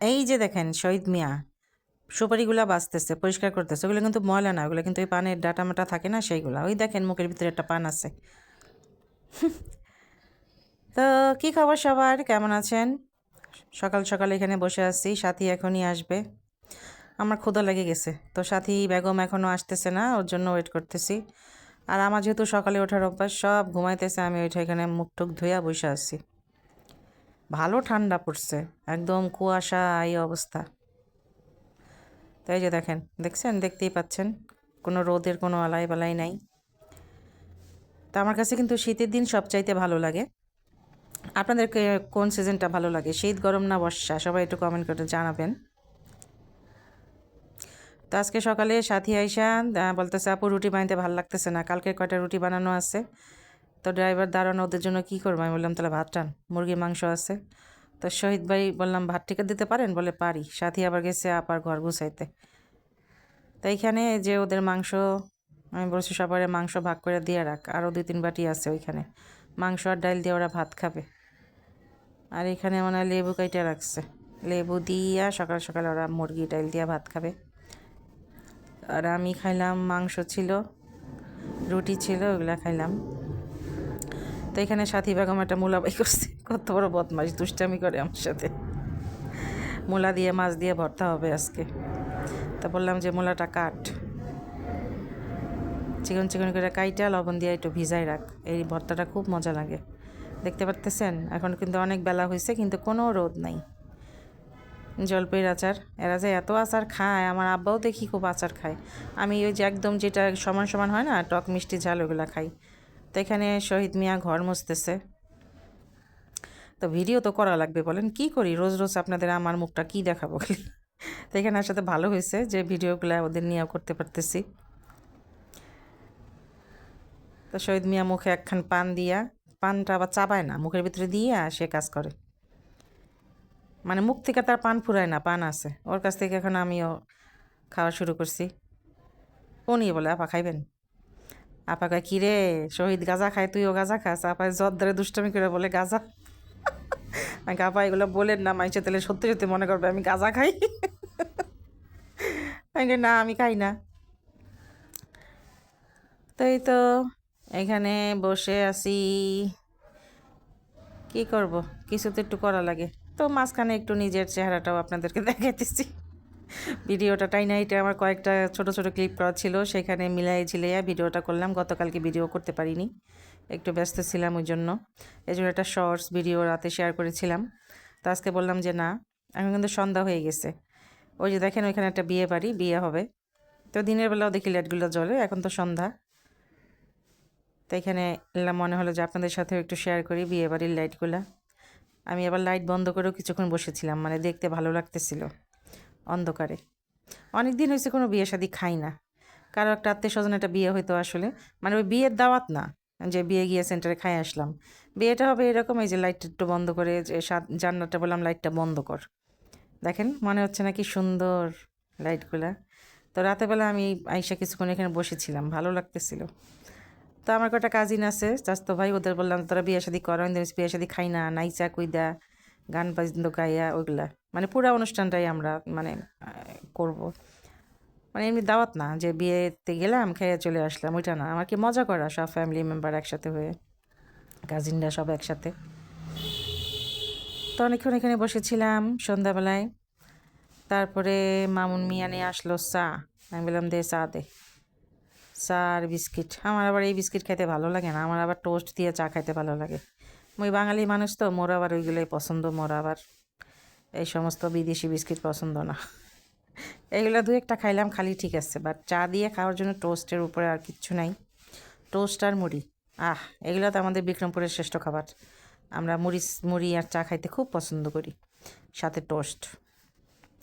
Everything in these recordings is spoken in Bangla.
এই যে দেখেন শহীদ মিয়া, সুপারিগুলা বাঁচতেছে, পরিষ্কার করতেছে, ওগুলো কিন্তু ময়লা না, ওগুলো কিন্তু ওই পানের ডাটা মাটা থাকে না সেইগুলা, ওই দেখেন মুখের ভিতরে একটা পান আছে। তো কি খবর সবার? কেমন আছেন? সকাল সকাল এখানে বসে আছি, সাথী এখনই আসবে। আমার ক্ষুধা লেগে গেছে, তো সাথী বেগম এখনও আসতেছে না, ওর জন্য ওয়েট করতেছি। আর আমার যেহেতু সকালে ওঠার অভ্যাস, সব ঘুমাইতেছে, আমি ওইটা এখানে মুখ টুক ধুইয়া বসে আছি। ভালো ঠান্ডা পড়ছে, একদম কুয়াশা এই অবস্থা। তাই যে দেখেন, দেখছেন? দেখতেই পাচ্ছেন, কোনো রোদের কোনো আলাই বালাই নাই। তা আমার কাছে কিন্তু শীতের দিন সবচাইতে ভালো লাগে। আপনাদেরকে কোন সিজনটা ভালো লাগে? শীত, গরম না বর্ষা? সবাই একটু কমেন্ট করে জানাবেন। তো আজকে সকালে সাথী আইসা বলতেছে, আপু, রুটি বানাইতে ভালো লাগতেছে না। কালকে কয়টা রুটি বানানো আছে? তো ড্রাইভার দাঁড়ানো ওদের জন্য কী করব? আমি বললাম, তাহলে ভাত টান মুরগির মাংস আছে। তো শহীদ ভাই বললাম, ভাত টিকা দিতে পারেন? বলে, পারি। সাথী আবার গেছে আপার ঘর গুছাইতে। তো এইখানে যে ওদের মাংস, আমি বলছি, সবার মাংস ভাগ করে দিয়ে রাখ আরও দুই তিন বাটি আছে ওইখানে। মাংস আর ডাল দিয়ে ওরা ভাত খাবে। আর এখানে মনে হয় লেবু কাইটা রাখছে। লেবু দিয়া সকাল সকাল ওরা মুরগি ডাল দিয়া ভাত খাবে। আর আমি খাইলাম মাংস ছিল, রুটি ছিল, ওগুলা খাইলাম। তো এখানে সাথী বেগম একটা মূলা বাই করছে। কত বড় বদমাস দুষ্টামি করে আমার সাথে। মূলা দিয়ে, মাছ দিয়ে ভর্তা হবে আজকে। তা বললাম যে মূলাটা কাট। চিকন চিকন করে কাইটা, লবণ দিয়ে একটু ভিজাই রাখ। এই ভর্তাটা খুব মজা লাগে। দেখতে পারতেছেন? এখন কিন্তু অনেক বেলা হয়েছে কিন্তু কোনো রোদ নাই। জলপাইয়ের আচার। এরা যে এত আচার খায়, আমার আব্বাও দেখি খুব আচার খায়। আমি ওই যে একদম যেটা সমান সমান হয় না, টক মিষ্টি ঝাল ওগুলো খাই। তো এখানে শহীদ মিয়া ঘর মুছতেছে। তো ভিডিও তো করা লাগবে, বলেন কি করি? রোজ রোজ আপনাদের আমার মুখটা কি দেখাবো? তো এখানে আসলে ভালো হয়েছে যে ভিডিওগুলো ওদের নিয়েও করতে পারতেছি। তো শহীদ মিয়া মুখে একখান পান দিয়া, পানটা আবার চাবায় না, মুখের ভিতরে দিয়ে সে কাজ করে। মানে মুখ থেকে তার পান ফুরায় না, পান আছে। ওর কাছ থেকে এখন আমিও খাওয়া শুরু করছি। ও নিয়ে বলে, আপা, খাইবেন? আপা কয় কী রে শহীদ গাজা খায় তুইও গাজা খাস? আপায় ধরে দুষ্টামি করে বলে গাজা। আমি কই, আপা এগুলো বলেন না মাইসে তাহলে সত্যি সত্যি মনে করবে আমি গাজা খাই। আমি না আমি খাই না। তো এই তো এখানে বসে আছি। কি করব? কিছু তো একটু করা লাগে। তো মাঝখানে একটু নিজের চেহারাটাও আপনাদেরকে দেখাইতেছি। ভিডিওটা টাই নাইটে আমার কয়েকটা ছোট ছোট ক্লিপ করা ছিল, সেখানে মিলাই ঝিলাইয়া ভিডিওটা করলাম, গতকালকে ভিডিও করতে পারিনি, একটু ব্যস্ত ছিলাম ওই জন্য, এই জন্য একটা শর্টস ভিডিও রাতে শেয়ার করেছিলাম, তো আজকে বললাম যে না, এখন কিন্তু সন্ধ্যা হয়ে গেছে, ওই যে দেখেন ওইখানে একটা বিয়ে বাড়ি, বিয়ে হবে, তো দিনের বেলাও দেখি লাইটগুলো জ্বলে, এখন তো সন্ধ্যা, তো এখানে মনে হলো যে আপনাদের সাথেও একটু শেয়ার করি বিয়ে বাড়ির লাইটগুলো আমি আবার লাইট বন্ধ করেও কিছুক্ষণ বসেছিলাম মানে দেখতে ভালো লাগতেছিল। অন্ধকারে। অনেক দিন হয়েছে কোনো বিয়ে শাদি খাই না। কারও একটা আত্মীয় স্বজন একটা বিয়ে হয়তো আসলে। মানে ওই বিয়ের দাওয়াত না, যে বিয়ে গিয়ে সেন্টারে খাই আসলাম। বিয়েটা হবে এরকম, এই যে লাইটটা একটু বন্ধ করে, যে জান্নারটা বললাম লাইটটা বন্ধ কর। দেখেন, মনে হচ্ছে না কি সুন্দর লাইটগুলা তো রাতেবেলা আমি আইসা কিছুক্ষণ এখানে বসেছিলাম, ভালো লাগতেছিল। তো আমার কটা কাজিন আছে, চাস্তো ভাই, ওদের বললাম, তোরা বিয়ে শাদি করো বিয়ে শাদি খাই না, নাইচা, কুইদা, গান বাজন্দ গাইয়া, ওইগুলা। মানে পুরো অনুষ্ঠানটাই আমরা মানে করব। মানে এমনি দাওয়াত না, যে বিয়েতে গেলাম, খেয়ে চলে আসলাম, ওইটা না। আমার কি মজা করা সব ফ্যামিলি মেম্বার একসাথে হয়ে কাজিনরা সব একসাথে। তো অনেকক্ষণ এখানে বসেছিলাম সন্ধ্যাবেলায়। তারপরে মামুন মিয়া নিয়ে আসলো চা। আমি বললাম, দে চা দে। চা আর বিস্কিট। আমার আবার এই বিস্কিট খেতে ভালো লাগে না। আমার আবার টোস্ট দিয়ে চা খাইতে ভালো লাগে। ওই বাঙালি মানুষ তো, মোর আবার ওইগুলোই পছন্দ, মোর আবার এই সমস্ত বিদেশি বিস্কিট পছন্দ না। এগুলো দু একটা খাইলাম, খালি ঠিক আছে। বাট চা দিয়ে খাওয়ার জন্য টোস্টের উপরে আর কিচ্ছু নাই। টোস্ট আর মুড়ি। আহ, এগুলো তো আমাদের বিক্রমপুরের শ্রেষ্ঠ খাবার। আমরা মুড়ি মুড়ি আর চা খাইতে খুব পছন্দ করি। সাথে টোস্ট।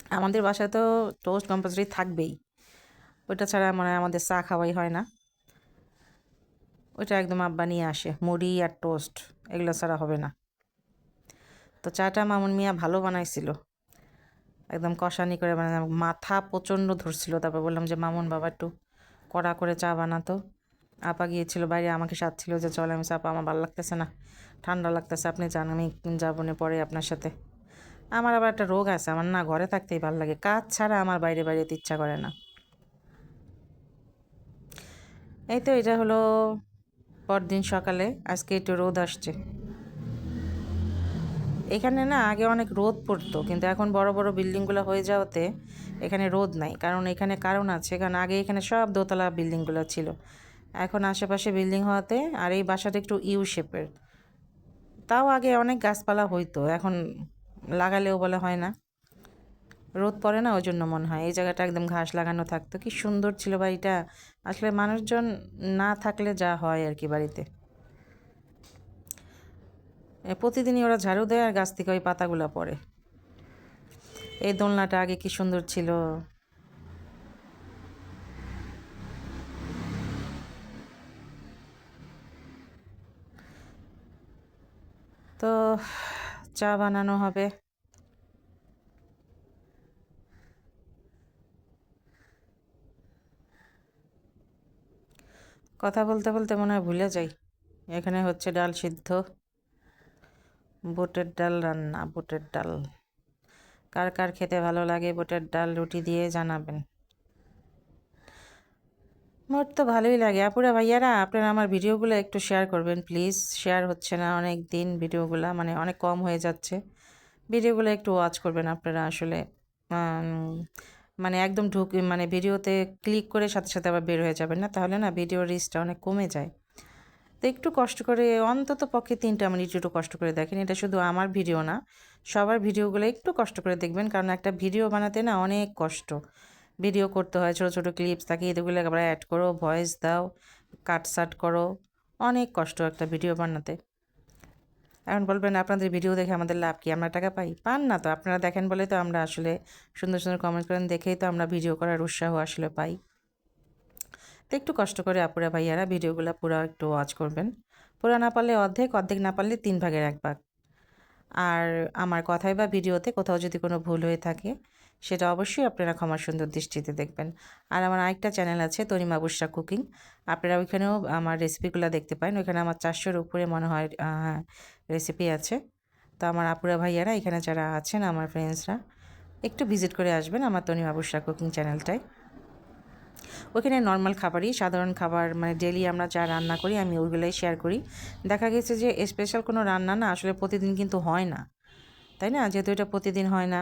আমাদের বাসায় তো টোস্ট কম্পালসারি থাকবেই। ওইটা ছাড়া মানে আমাদের চা খাওয়াই হয় না। ওইটা একদম আব্বা নিয়ে আসে। মুড়ি আর টোস্ট, এগুলো ছাড়া হবে না। তো চাটা মামুন মিয়া ভালো বানাইছিল। একদম কষানি করে বানাই মাথা প্রচণ্ড ধরছিল। তারপর বললাম যে, মামুন বাবা একটু কড়া করে চা বানাতো। আপা গিয়েছিল, বাইরে আমাকে সাথছিল যে, চল আমি আপা আমার ভালো লাগতেছে না, ঠান্ডা লাগতেছে, আপনি যান, আমি যাব না পরে আপনার সাথে। আমার আবার একটা রোগ আছে, আমার না ঘরে থাকতেই ভালো লাগে, কাজ ছাড়া আমার বাইরে বাইরে ইচ্ছা করে না। এই তো, এটা হলো পরদিন সকালে, আজকে একটু রোদ আসছে। এখানে না আগে অনেক রোদ পড়তো, কিন্তু এখন বড় বড় বিল্ডিংগুলো হয়ে যাওয়াতে এখানে রোদ নাই। কারণ এখানে কারণ আছে, কারণ আগে এখানে সব দোতলা বিল্ডিংগুলো ছিল। এখন আশেপাশে বিল্ডিং হওয়াতে আর এই বাসাটা একটু ইউ শেপের। তাও আগে অনেক গাছপালা হইতো, এখন লাগালেও বলে হয় না। রোদ পড়ে না ওই জন্য মনে হয়। এই জায়গাটা একদম ঘাস লাগানো থাকতো। কি সুন্দর ছিল বাড়িটা। আসলে মানুষজন না থাকলে যা হয় আর কি বাড়িতে। প্রতিদিনই ওরা ঝাড়ু দেয় আর গাছ থেকে ওই পাতাগুলো পড়ে। এই দোলনাটা আগে কি সুন্দর ছিল? তো চা বানানো হবে। কথা বলতে বলতে মনে হয় ভুলে যাই। এখানে হচ্ছে ডাল সিদ্ধ। বুটের ডাল রান্না, বুটের ডাল। কার কার খেতে ভালো লাগে বুটের ডাল রুটি দিয়ে জানাবেন। মোট তো ভালোই লাগে। আপুরা ভাইয়ারা, আপনারা আমার ভিডিওগুলো একটু শেয়ার করবেন, প্লিজ। শেয়ার হচ্ছে না অনেক দিন ভিডিওগুলো মানে অনেক কম হয়ে যাচ্ছে। ভিডিওগুলো একটু ওয়াচ করবেন আপনারা আসলে। মানে একদম ঢুক মানে ভিডিওতে ক্লিক করে সাথে সাথে আবার বের হয়ে যাবেন না? তাহলে না ভিডিও রিচটা অনেক কমে যায়। তো একটু কষ্ট করে, অন্তত পক্ষে তিনটা মিনিট একটু কষ্ট করে দেখেন। এটা শুধু আমার ভিডিও না, সবার ভিডিওগুলো একটু কষ্ট করে দেখবেন, কারণ একটা ভিডিও বানাতে না অনেক কষ্ট। ভিডিও করতে হয়, ছোটো ছোটো ক্লিপস থাকে এগুলো আবার অ্যাড করো ভয়েস দাও কাট সাট করো, অনেক কষ্ট একটা ভিডিও বানাতে। এখন বলবেন, আপনাদের ভিডিও দেখে আমাদের লাভ কি? আমরা টাকা পাই? পান না তো, আপনারা দেখেন বলে তো আমরা আসলে সুন্দর সুন্দর কমেন্ট করেন, দেখেই তো আমরা ভিডিও করার উৎসাহ আসলে পাই। তো একটু কষ্ট করে আপুরা ভাইয়ারা ভিডিওগুলো পুরো একটু ওয়াচ করবেন। পুরো না পারলে অর্ধেক অর্ধেক না পারলে তিন ভাগের এক ভাগ। আর আমার কথায় বা ভিডিওতে কোথাও যদি কোনো ভুল হয়ে থাকে, সেটা অবশ্যই আপনারা ক্ষমা সুন্দর দৃষ্টিতে দেখবেন। আর আমার আরেকটা চ্যানেল আছে তনিমা বুসরা কুকিং। আপনারা ওইখানেও আমার রেসিপিগুলো দেখতে পারেন। ওইখানে আমার চারশোর উপরে মনে হয় রেসিপি আছে। তো আমার আপুরা ভাইয়ারা এখানে যারা আছেন, আমার ফ্রেন্ডসরা একটু ভিজিট করে আসবেন আমার তনিমা বুসরা কুকিং চ্যানেলটায় ওখানে নর্মাল খাবারই, সাধারণ খাবার মানে ডেলি আমরা যা রান্না করি, আমি ওইগুলোই শেয়ার করি। দেখা গেছে যে স্পেশাল কোনো রান্না না, আসলে প্রতিদিন কিন্তু হয় না। তাই না? যেহেতু এটা প্রতিদিন হয় না।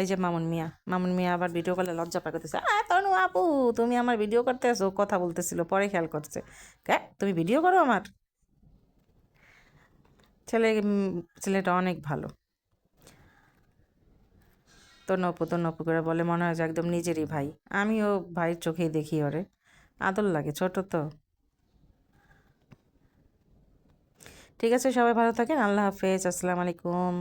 এই যে মামুন মিয়া মামুন মিয়া আবার ভিডিও কলে লজ্জা পা করতেছে আ, তনু আপু, তুমি আমার ভিডিও করতে আসো। কথা বলতেছিল, পরে খেয়াল করছে। কে? তুমি ভিডিও করো আমার? ছেলে ছেলেটা অনেক ভালো। তনপু নপু করে বলে, মনে হয় যে একদম নিজেরই ভাই। আমিও ভাইয়ের চোখেই দেখি ওরে। আদর লাগে, ছোট তো। ঠিক আছে, সবাই ভালো থাকেন, আল্লাহ হাফেজ, আসসালামু আলাইকুম।